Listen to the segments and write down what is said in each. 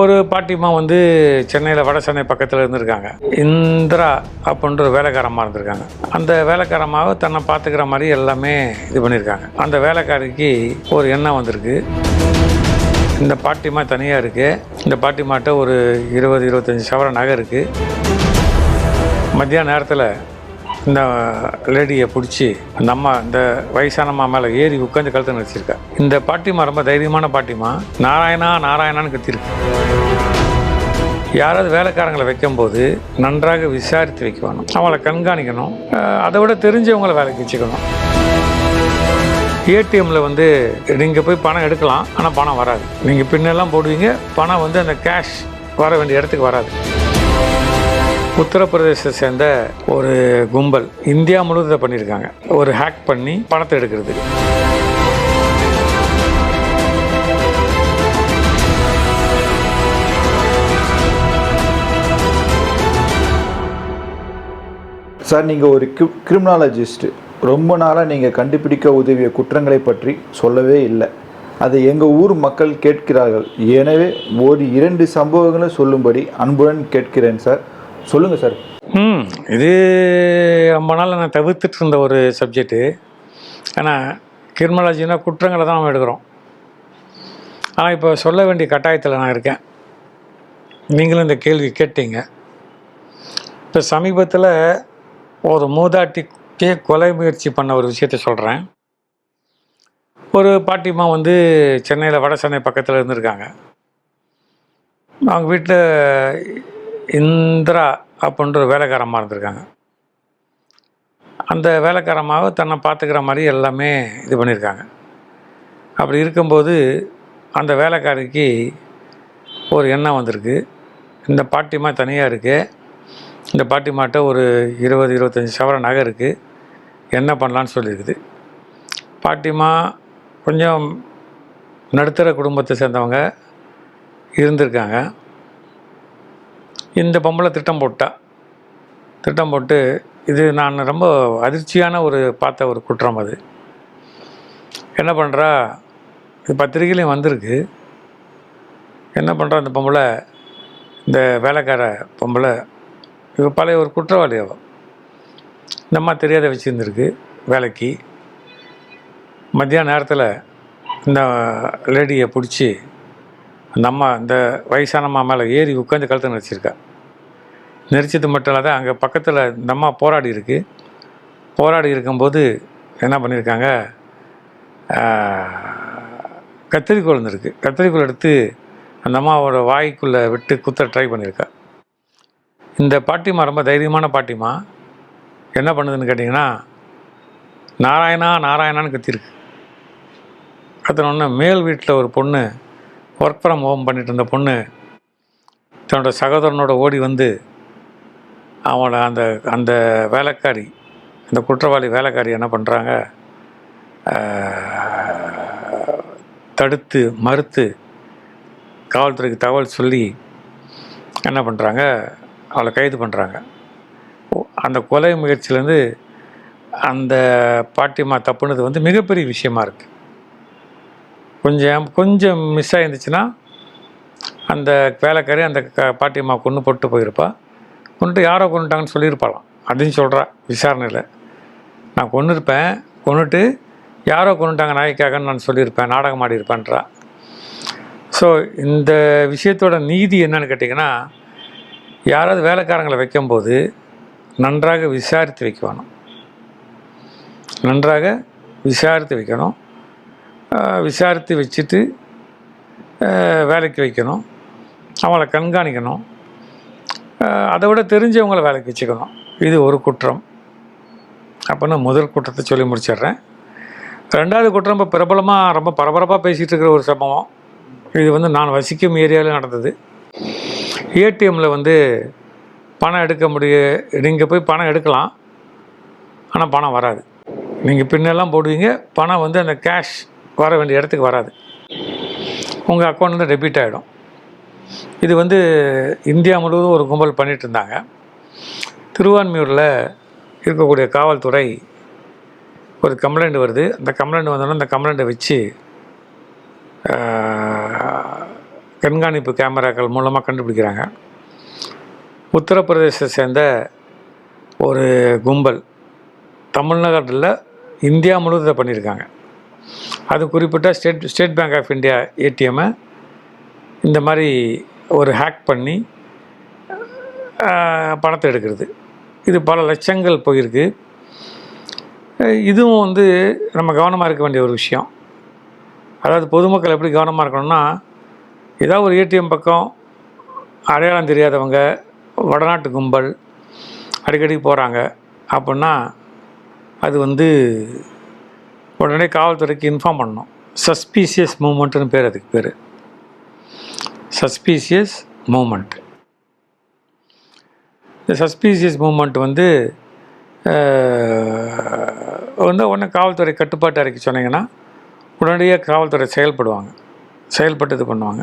ஒரு பாட்டிமா வந்து சென்னையில் வட சென்னை பக்கத்தில் இருந்திருக்காங்க. இந்திரா அப்படின்ற ஒரு வேலைக்காரமாக இருந்திருக்காங்க. அந்த வேலைக்காரமாக தன்னை பார்த்துக்கிற மாதிரி எல்லாமே இது பண்ணியிருக்காங்க அந்த வேலைக்காரிக்கு ஒரு எண்ணம் வந்திருக்கு. இந்த பாட்டிமா தனியாக இருக்குது இந்த பாட்டிமாட்ட ஒரு இருபது இருபத்தஞ்சி சவர நகை இருக்குது மத்தியான நேரத்தில் இந்த லேடியை பிடிச்சி அந்த அம்மா இந்த வயசானம்மா மேலே ஏறி உட்காந்து கழுத்து நினச்சிருக்கா இந்த பாட்டிமா ரொம்ப தைரியமான பாட்டிமா நாராயணா நாராயணான்னு கத்திருக்கு. யாராவது வேலைக்காரங்களை வைக்கும்போது நன்றாக விசாரித்து வைக்க வேணும் அவங்கள கண்காணிக்கணும். அதை விட தெரிஞ்சவங்கள வேலைக்கு வச்சுக்கணும். ஏடிஎம்மில் வந்து நீங்கள் போய் பணம் எடுக்கலாம். ஆனால் பணம் வராது. நீங்கள் பின்னெல்லாம் போடுவீங்க. பணம் வந்து அந்த கேஷ் வர வேண்டிய இடத்துக்கு வராது. உத்தரப்பிரதேசத்தை சேர்ந்த ஒரு கும்பல் இந்தியா முழுவதும் இதை பண்ணியிருக்காங்க. ஒரு ஹேக் பண்ணி பணத்தை எடுக்கிறது சார் நீங்கள் ஒரு கிரிமினாலஜிஸ்ட் ரொம்ப நாளாக நீங்கள் கண்டுபிடிக்க உதவிய குற்றங்களை பற்றி சொல்லவே இல்லை. அதை எங்கள் ஊர் மக்கள் கேட்கிறார்கள். எனவே ஒரு இரண்டு சம்பவங்களை சொல்லும்படி அன்புடன் கேட்கிறேன் சார். சொல்லுங்கள் சார் ம் இது ரொம்ப நாள் நான் தவிர்த்துட்டு இருந்த ஒரு சப்ஜெக்ட்டு ஆனால் கிரிமினாலஜினா குற்றங்களை தான் நம்ம எடுக்கிறோம். ஆனால் இப்போ சொல்ல வேண்டிய கட்டாயத்தில் நான் இருக்கேன். நீங்களும் இந்த கேள்வி கேட்டீங்க. இப்போ சமீபத்தில் ஒரு மூதாட்டிக்கே கொலை முயற்சி பண்ண ஒரு விஷயத்த சொல்கிறேன் ஒரு பாட்டிமா வந்து சென்னையில் வட சென்னை பக்கத்தில் இருந்திருக்காங்க. அவங்க வீட்டில் இந்திரா அப்படின்ற வேலைக்காரமாக இருந்திருக்காங்க. அந்த வேலைக்காரமாக தன்னை பார்த்துக்கிற மாதிரி எல்லாமே இது பண்ணியிருக்காங்க. அப்படி இருக்கும்போது அந்த வேலைக்காரிக்கு ஒரு எண்ணம் வந்திருக்கு. இந்த பாட்டிமா தனியாக இருக்கு. இந்த பாட்டிமாட்ட ஒரு இருபது இருபத்தஞ்சி சவர நகை இருக்குது என்ன பண்ணலான்னு சொல்லியிருக்குது. பாட்டிமா கொஞ்சம் நடுத்தர குடும்பத்தை சேர்ந்தவங்க இருந்திருக்காங்க. இந்த பொம்பளை திட்டம் போட்டா. திட்டம் போட்டு இது நான் ரொம்ப அதிர்ச்சியான ஒரு பார்த்த ஒரு குற்றம் அது. என்ன பண்ணுறா இது பத்திரிகையிலையும் வந்திருக்கு. என்ன பண்ணுறா அந்த பொம்பளை? இந்த வேலைக்கார பொம்பளை. இவ பழைய ஒரு குற்றவாளி அவள் இந்த அம்மா தெரியாத வச்சுருந்துருக்கு வேலைக்கு. மத்தியான நேரத்தில் இந்த லேடியை பிடிச்சி அந்த அம்மா இந்த வயசானம்மா மேலே ஏறி உட்காந்து கழுத்து நெரிச்சிருக்கா. நெரிச்சது மட்டும் இல்லாத அங்கே பக்கத்தில் இந்த அம்மா போராடி இருக்கு. போராடி இருக்கும்போது என்ன பண்ணியிருக்காங்க கத்திரிக்கோள் இருந்திருக்கு. கத்திரிக்கோள் எடுத்து அந்த அம்மாவோட வாய்க்குள்ளே விட்டு குத்த ட்ரை பண்ணியிருக்கா இந்த பாட்டிமா ரொம்ப தைரியமான பாட்டிமா என்ன பண்ணுதுன்னு கேட்டிங்கன்னா நாராயணா நாராயணான்னு கத்திருக்கு. கத்தினோடனே மேல் வீட்டில் ஒரு பொண்ணு ஒர்க் ஃப்ரம் ஹோம் பண்ணிட்டு இருந்த பொண்ணு தன்னோட சகோதரனோட ஓடி வந்து அவனை அந்த அந்த வேலைக்காரி அந்த குற்றவாளி வேலைக்காரி என்ன பண்ணுறாங்க தடுத்து மறுத்து காவல்துறைக்கு தகவல் சொல்லி என்ன பண்ணுறாங்க அவளை கைது பண்ணுறாங்க அந்த கொலை முயற்சியிலேருந்து அந்த பாட்டிமா தப்புனது வந்து மிகப்பெரிய விஷயமா இருக்குது கொஞ்சம் கொஞ்சம் மிஸ் ஆயிருந்துச்சுன்னா அந்த வேலைக்காரி அந்த க பாட்டியம்மா கொன்று போட்டு போயிருப்பா. கொண்டுட்டு யாரோ கொண்டுட்டாங்கன்னு சொல்லியிருப்பாளாம். அப்படின்னு சொல்கிறா விசாரணையில். நான் கொன்று இருப்பேன் கொண்டுட்டு யாரோ கொண்டுட்டாங்க நாய்க்காகன்னு நான் சொல்லியிருப்பேன் நாடகம் ஆடியிருப்பேன்றா. ஸோ இந்த விஷயத்தோட நீதி என்னன்னு கேட்டிங்கன்னா யாராவது வேலைக்காரங்களை வைக்கும்போது நன்றாக விசாரித்து வைக்க வேணும் நன்றாக விசாரித்து வைக்கணும். விசாரித்து வச்சுட்டு வேலைக்கு வைக்கணும். அவங்கள கண்காணிக்கணும். அதை விட தெரிஞ்சவங்கள வேலைக்கு வச்சுக்கணும். இது ஒரு குற்றம். அப்படின்னு முதல் குற்றத்தை சொல்லி முடிச்சிடுறேன். ரெண்டாவது குற்றம் இப்போ பிரபலமாக ரொம்ப பரபரப்பாக பேசிகிட்டு இருக்கிற ஒரு சம்பவம். இது வந்து நான் வசிக்கும் ஏரியாவில் நடந்தது. ஏடிஎம்மில் வந்து பணம் எடுக்க முடிய நீங்கள் போய் பணம் எடுக்கலாம். ஆனால் பணம் வராது. நீங்கள் பின்னெல்லாம் போடுவீங்க. பணம் வந்து அந்த கேஷ் வர வேண்டிய இடத்துக்கு வராது. உங்கள் அக்கௌண்ட் வந்து டெபிட் ஆகிடும் இது வந்து இந்தியா முழுவதும் ஒரு கும்பல் பண்ணிட்டு இருந்தாங்க. திருவான்மியூரில் இருக்கக்கூடிய காவல்துறை ஒரு கம்ப்ளைண்ட் வருது. அந்த கம்ப்ளைண்ட் வந்தோடனே அந்த கம்ப்ளைண்ட்டை வச்சு கண்காணிப்பு கேமராக்கள் மூலமாக கண்டுபிடிக்கிறாங்க. உத்தரப்பிரதேசத்தை சேர்ந்த ஒரு கும்பல் தமிழ்நாட்டில் இந்தியா முழுவதும் பண்ணியிருக்காங்க. அது குறிப்பிட்ட state state bank of India ஏடிஎம்மை இந்த மாதிரி ஒரு ஹேக் பண்ணி பணத்தை எடுக்கிறது. இது பல லட்சங்கள் போயிருக்கு. இதுவும் வந்து நம்ம கவனமாக இருக்க வேண்டிய ஒரு விஷயம். அதாவது பொதுமக்கள் எப்படி கவனமாக இருக்கணும்னா ஏதாவது ஒரு ஏடிஎம் பக்கம் அடையாளம் தெரியாதவங்க வடநாட்டு கும்பல் அடிக்கடி போகிறாங்க அப்படின்னா அது வந்து உடனே காவல்துறைக்கு இன்ஃபார்ம் பண்ணோம். சஸ்பீசியஸ் மூமெண்ட்டுன்னு பேர் அதுக்கு பேர். சஸ்பீசியஸ் மூமெண்ட் இந்த சஸ்பீசியஸ் மூமெண்ட் வந்து வந்து உடனே காவல்துறை கட்டுப்பாட்டு அறிக்கை சொன்னீங்கன்னா உடனடியாக காவல்துறை செயல்படுவாங்க. செயல்பட்டு இது பண்ணுவாங்க.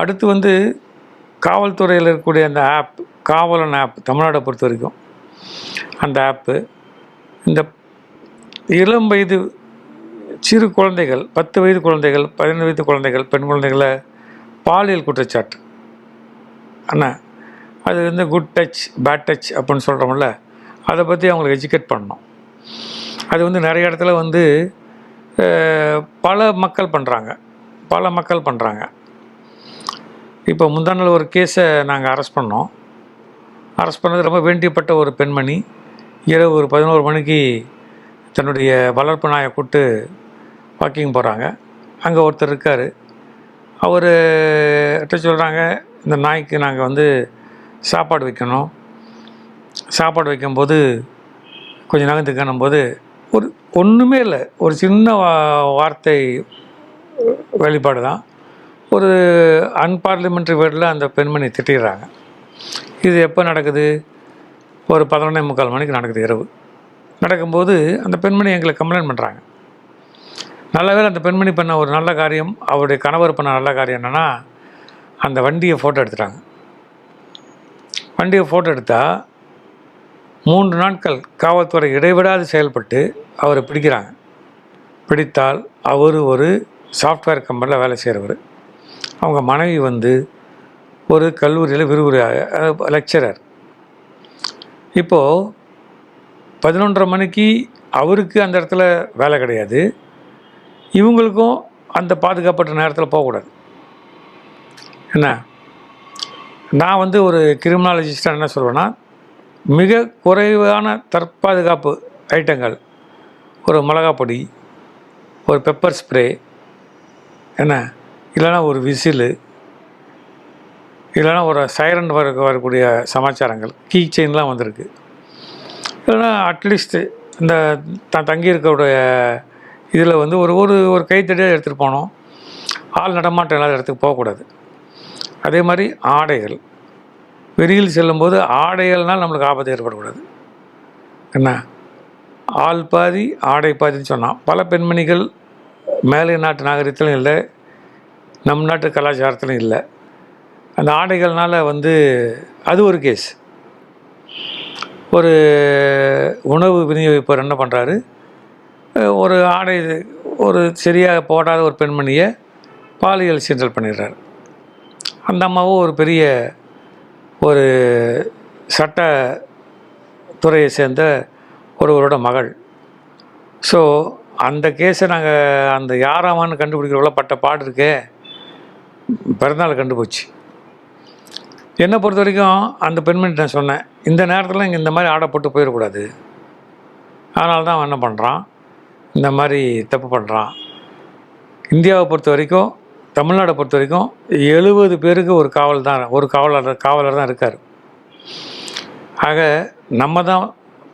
அடுத்து வந்து காவல்துறையில் இருக்கக்கூடிய அந்த ஆப் காவலன் ஆப் தமிழ்நாடை பொறுத்த வரைக்கும் அந்த ஆப்பு இந்த இளம் வயது சிறு குழந்தைகள் பத்து வயது குழந்தைகள் பதினைந்து வயது குழந்தைகள் பெண் குழந்தைகளை பாலியல் குற்றச்சாட்டு. அண்ணா அது வந்து குட் டச் பேட் டச் அப்படின்னு சொல்கிறோம்ல அதை பற்றி அவங்களுக்கு எஜுகேட் பண்ணணும். அது வந்து நிறைய இடத்துல வந்து பல மக்கள் பண்ணுறாங்க பல மக்கள் பண்ணுறாங்க இப்போ முந்தா நாள் ஒரு கேஸை நாங்கள் அரெஸ்ட் பண்ணோம். அரெஸ்ட் பண்ணது ரொம்ப வேண்டியப்பட்ட ஒரு பெண்மணி இரவு ஒரு பதினோரு மணிக்கு தன்னுடைய வளர்ப்பு நாயை கூட்டு வாக்கிங் போகிறாங்க அங்கே ஒருத்தர் இருக்கார். அவர் சொல்கிறாங்க இந்த நாய்க்கு நாங்கள் வந்து சாப்பாடு வைக்கணும். சாப்பாடு வைக்கும்போது கொஞ்சம் நகர்ந்து போது ஒரு ஒன்றுமே இல்லை. ஒரு சின்ன வா- வார்த்தை வெளிப்பாடு தான். ஒரு அன்பார்லிமெண்ட்ரி வேர்டில் அந்த பெண்மணி திட்டிடுறாங்க. இது எப்போ நடக்குது? ஒரு பதினொன்னே முக்கால் மணிக்கு நடக்குது இரவு. நடக்கும்போது அந்த பெண்மணி எங்களை கம்ப்ளைண்ட் பண்ணுறாங்க நல்ல அந்த பெண்மணி பண்ண ஒரு நல்ல காரியம் அவருடைய கணவர் பண்ண நல்ல காரியம் என்னென்னா அந்த வண்டியை ஃபோட்டோ எடுத்துட்டாங்க. வண்டியை ஃபோட்டோ எடுத்தால் மூன்று நாட்கள் காவல்துறை இடைவிடாது செயல்பட்டு அவரை பிடிக்கிறாங்க. பிடித்தால் அவர் ஒரு சாஃப்ட்வேர் கம்பெனியில் வேலை செய்கிறவர் அவங்க மனைவி வந்து ஒரு கல்லூரியில் விரிவுரையாக லெக்சரர் இப்போது பதினொன்றரை மணிக்கு அவருக்கு அந்த இடத்துல வேலை கிடையாது. இவங்களுக்கும் அந்த பாதுகாப்பற்ற நேரத்தில் போகக்கூடாது. என்ன? நான் வந்து ஒரு கிரிமினாலஜிஸ்டாக என்ன சொல்வேன்னா மிக குறைவான தற்பாதுகாப்பு ஐட்டங்கள் ஒரு மிளகா பொடி ஒரு பெப்பர் ஸ்ப்ரே என்ன? இல்லைன்னா ஒரு விசிலு இல்லைன்னா ஒரு சைரன் வர வரக்கூடிய சமாச்சாரங்கள் கீ செயின்லாம் வந்திருக்கு. இல்லைன்னா அட்லீஸ்ட்டு இந்த த தங்கியிருக்கவுடைய இதில் வந்து ஒரு ஒரு ஒரு கைத்தடியாக எடுத்துகிட்டு போனோம். ஆள் நடமாட்டம் இல்லாத இடத்துக்கு போகக்கூடாது. அதே மாதிரி ஆடைகள். வெளியில் செல்லும்போது ஆடைகள்னால் நம்மளுக்கு ஆபத்து ஏற்படக்கூடாது. என்ன? ஆள் பாதி ஆடை பாதின்னு சொன்னான். பல பெண்மணிகள் மேலை நாட்டு நாகரிகத்திலும் இல்லை நம் நாட்டு கலாச்சாரத்திலும் இல்லை. அந்த ஆடைகள்னால் வந்து அது ஒரு கேஸ் ஒரு உணவு விநியோகிப்பவர் என்ன பண்ணுறாரு ஒரு ஆடை ஒரு சரியாக போடாத ஒரு பெண்மணியை பாலியல் சீண்டல் பண்ணிடுறாரு. அந்த அம்மாவும் ஒரு பெரிய ஒரு சட்ட துறையை சேர்ந்த ஒருவரோட மகள். ஸோ அந்த கேஸை நாங்கள் அந்த யாராமான்னு கண்டுபிடிக்கிறவங்கள பட்ட பாடு இருக்கே. பிறந்தநாள் கண்டுபிடிச்சி என்னை பொறுத்த வரைக்கும் அந்த பெண்மணி நான் சொன்னேன் இந்த நேரத்தில் இங்கே இந்த மாதிரி ஆடப்பட்டு போயிடக்கூடாது. அதனால தான் அவன் என்ன பண்ணுறான் இந்த மாதிரி தப்பு பண்ணுறான் இந்தியாவை பொறுத்த வரைக்கும் தமிழ்நாடை பொறுத்த வரைக்கும் எழுபது பேருக்கு ஒரு காவல் தான் ஒரு காவலர் காவலர் தான் இருக்கார். ஆக நம்ம தான்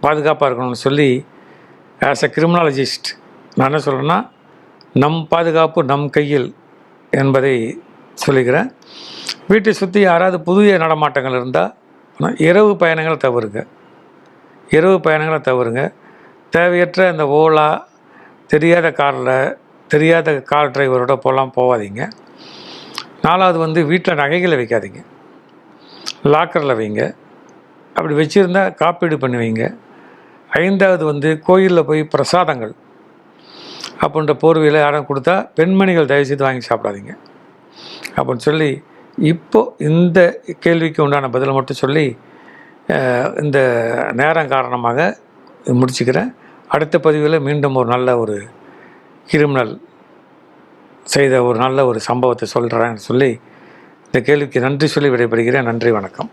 பாதுகாப்பாக இருக்கணும்னு சொல்லி ஆஸ் அ கிரிமினாலஜிஸ்ட் நான் என்ன சொல்கிறேன்னா நம் பாதுகாப்பு நம் கையில் என்பதை சொல்லிக்கிறேன். வீட்டை சுற்றி யாராவது புதிய நடமாட்டங்கள் இருந்தால் இரவு பயணங்களை தவறுங்க. இரவு பயணங்களை தவறுங்க. தேவையற்ற இந்த ஓலா தெரியாத காரில் தெரியாத கார் டிரைவரோட போகலாம் போகாதீங்க நாலாவது வந்து வீட்டில் நகைகளை வைக்காதீங்க. லாக்கரில் வைங்க. அப்படி வச்சுருந்தா காப்பீடு பண்ணுவீங்க. ஐந்தாவது வந்து கோயிலில் போய் பிரசாதங்கள். அப்படின்ற போர்வையில் யாரும் கொடுத்தா பெண்மணிகள் தயவுசெய்து வாங்கி சாப்பிடாதீங்க. அப்படின்னு சொல்லி இப்போ இந்த கேள்விக்கு உண்டான பதிலை மட்டும் சொல்லி இந்த நேரம் காரணமாக முடிச்சுக்கிறேன். அடுத்த பதிவில் மீண்டும் ஒரு நல்ல ஒரு கிரிமினல் செய்த ஒரு நல்ல ஒரு சம்பவத்தை சொல்கிறேன்னு சொல்லி இந்த கேள்விக்கு நன்றி சொல்லி விடைபெறுகிறேன். நன்றி வணக்கம்.